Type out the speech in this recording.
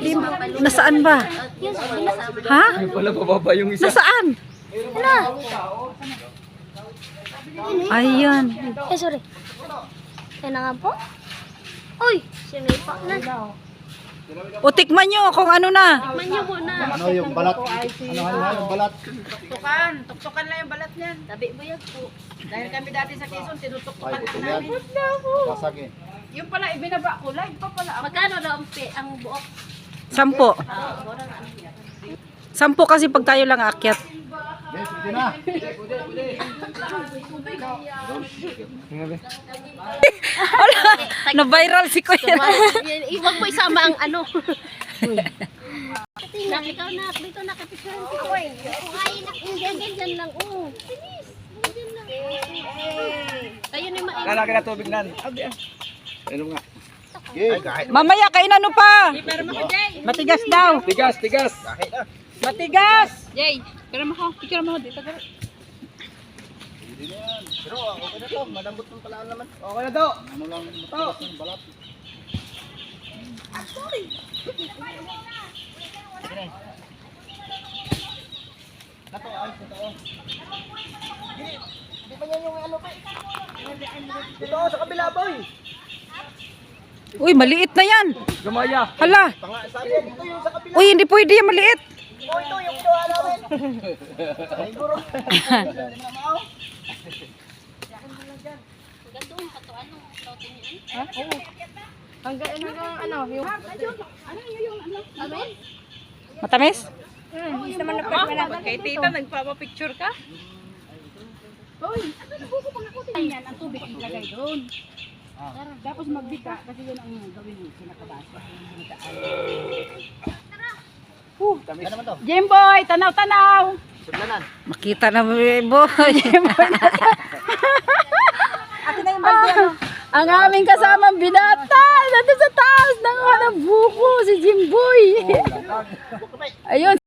Di, nasaan ba? Ha? Pala pababa yung isa. Nasaan? Ayun. Eh, sorry. Yan na nga po. Uy, sinipa na. O tikman nyo kung ano na. Manyo muna. Ano yung balat? Ano ano yung balat? Tuktukan, tuktukan lang yung balat niyan. Tabi mo yan po. Dahil kami dati sa Quezon, tinutuktukan yan. namin. Basag eh. Yung pala, ibinaba ko, live pa pala ako. Magkano daw ang, pe, ang buok? Sampo. Ah, mura na. Sampo kasi pag tayo lang aakyat. Yes, pwede na. Na-viral si Kuya. Iwag mo isama ang ano. Nak, ikaw nak, dito nakapicturean si Koy. Ay, nak, hindi, dyan lang. Oh, bilis. Dyan lang. Kayo na yung Kala ka na tubig nan. Abi ah. Ano nga? Mamaya kainan mo pa. Matigas daw. Tigas, tigas. Matigas. Jay, pero mo ko, picture mo dito. Pero okay na to. Malambot ng palaan naman. Okay na to. Ano lang matigas yung balat. Uy, maliit na yan. Gumaya. Hala. Uy, hindi pwede yan maliit. Gandun, pato ano. Hanggang, hanggang ano, yung... Amen? Matamis? Kay tita, nagpapapicture ka? Ayan, ang tubig ilagay doon. Tapos magbika kasi yun ang gawin mo, sinakabasa. Naman to. Jimboy, tanaw-tanaw! Sudlanan. Makita na mo, eh, boy. Ang aming kasamang binata, nandun sa taas ng ng buko, si Jimboy. Ayun,